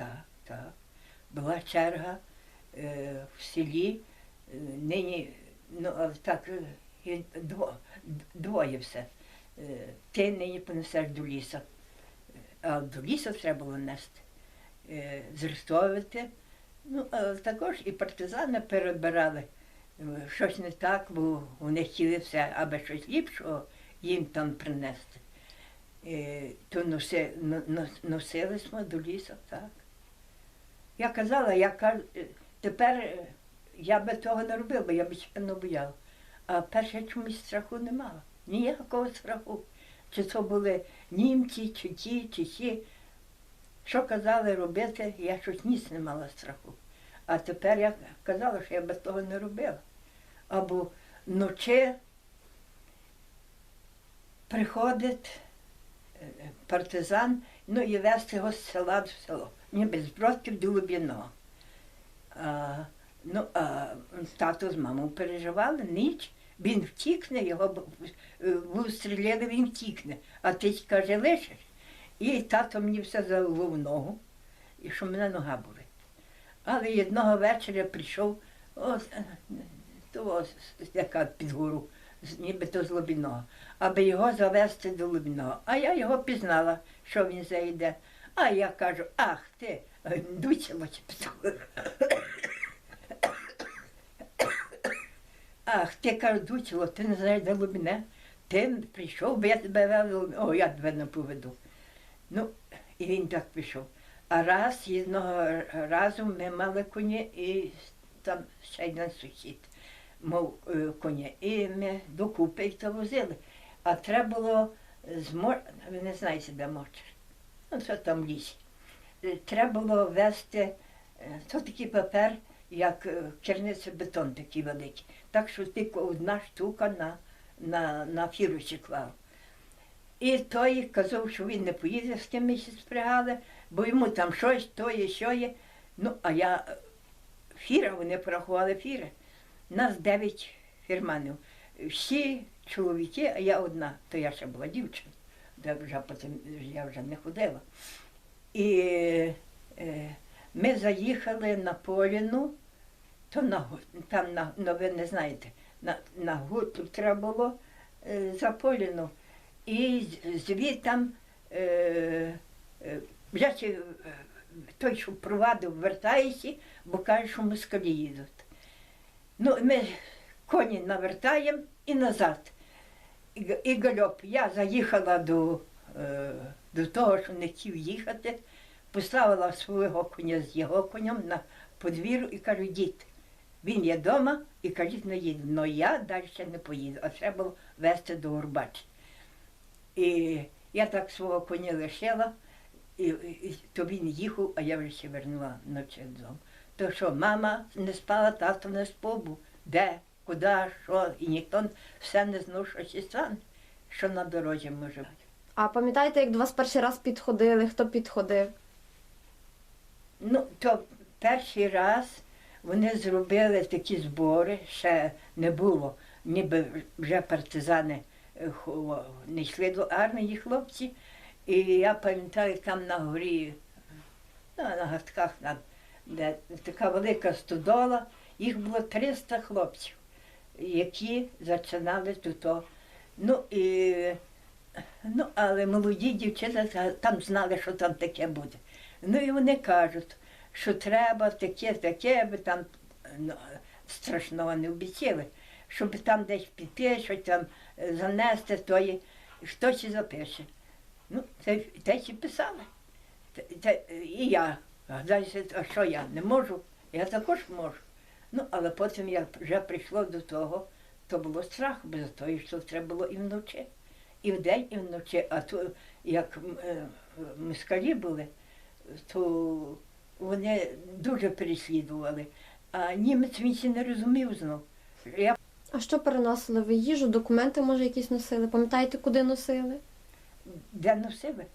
Так, так. Була черга е, в селі, е, нині, ну, так, е, дво, двоє все. Е, ти нині понесеш до ліса, а до лісу треба було нести, е, зрестовувати. Ну, але також і партизани перебирали е, щось не так, бо вони хотіли все, аби щось ліпшого їм там принести. Е, то носи, но- но- носили ми до лісу, так. Я казала, я кажу, е, тепер е, я би того не робила, бо я б не бояла. А перше чомусь страху не мала. Ніякого страху. Чи це були німці, чи ті, чи ті. Що казали робити, я щось ніс не мала страху. А тепер я казала, що я без того не робила. Або вночі приходить е, партизан, ну і вести його з села в село. Бродків до Лубіного. А, ну, а тато з мамою переживали ніч. Він втікне, його б- е, він втікне. А ти каже, лишиш. І тато мені все залило в ногу, і що мене нога болить. Але одного вечора прийшов, ось, е, то яка під гору, нібито з Лубіного, аби його завести до Лубіного. А я його пізнала, що він зайде. А я кажу, ах ти, чи псу. Ах, ти кажу, дучило, ти не знаєш, де Лубіне. Ти прийшов, бо я тебе вела, о, я тебе не поведу. Ну, і він так пішов. А раз, одного разу ми мали коні і там ще один сусід мав е, коня. І ми докупи їх та возили. А треба було з мор... ви не знаєте, де мочер. Ну, це там лісі. Е, Треба було вести, е, то такий папер, як е, керниця бетон такий великий. Так що тільки одна штука на, на, на фірусі клав. І той казав, що він не поїде з ким ми ще спрягали, бо йому там щось, то є, що є. Ну, а я фіра, вони порахували фіри. Нас дев'ять фірманів. Всі чоловіки, а я одна, то я ще була дівчина, де вже потім я вже не ходила. І е, ми заїхали на Поліну, то на, там на, ну, ви не знаєте, на, на гуту треба було е, за Поліну. І звідтам е, е, е, той, що провадив, вертається, бо каже, що москалі їдуть. Ну, ми коні навертаємо і назад. І, гальоп. Я заїхала до, е, до того, що не хотів їхати, поставила свого коня з його конем на подвір'ю і кажу, дід, він є вдома і кажіть, не їду. Но я далі не поїду, а треба було вести до Горбач. І я так свого коня лишила, і, і, то він їхав, а я вже ще вернула ночі додому. То що мама не спала, тато не спав, де, куди, що, і ніхто все не знав, що стане, що на дорозі може бути. А пам'ятаєте, як до вас перший раз підходили? Хто підходив? Ну, то перший раз вони зробили такі збори, ще не було, ніби вже партизани е, не йшли до армії хлопці. І я пам'ятаю, там на горі, ну, на гастках, де така велика стодола, їх було 300 хлопців, які починали тут. Ну, і, ну, але молоді дівчата там знали, що там таке буде. Ну і вони кажуть, що треба таке, таке, аби там ну, страшного не обіцяли, щоб там десь піти, щось там е, занести, то є, хтось і запише. Ну, те, те і писали. Те, те, і я. Гадаю, а що я не можу? Я також можу. Ну, але потім як вже прийшло до того, то було страх, бо за того, що треба було і вночі. І вдень, і вночі. А то як м, е, були, то вони дуже переслідували. А німець він ще не розумів знов. Я А що переносили ви їжу, документи, може, якісь носили? Пам'ятаєте, куди носили? де носили?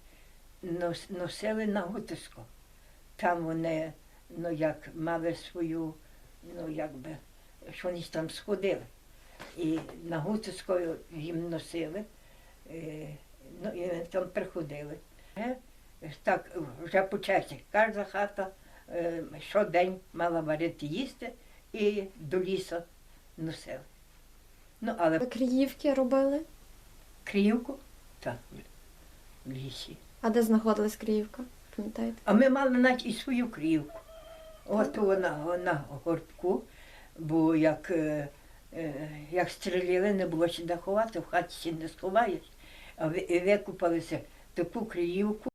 Нос, носили на Гутиску. Там вони, ну як, мали свою, ну якби, що вони там сходили. І на Гутискою їм носили, е, ну і вони там приходили. Е, так вже по черзі. Кожна хата е, щодень мала варити їсти і до лісу носили. Ну, але Ви Криївки робили? Криївку так, в лісі. А де знаходилась Криївка? Пам'ятаєте? А ми мали навіть і свою крівку. От вона на горбку, бо як, е, е, як стріляли, не було де ховати, в хаті ще не сховаєш. А викупалися таку криївку.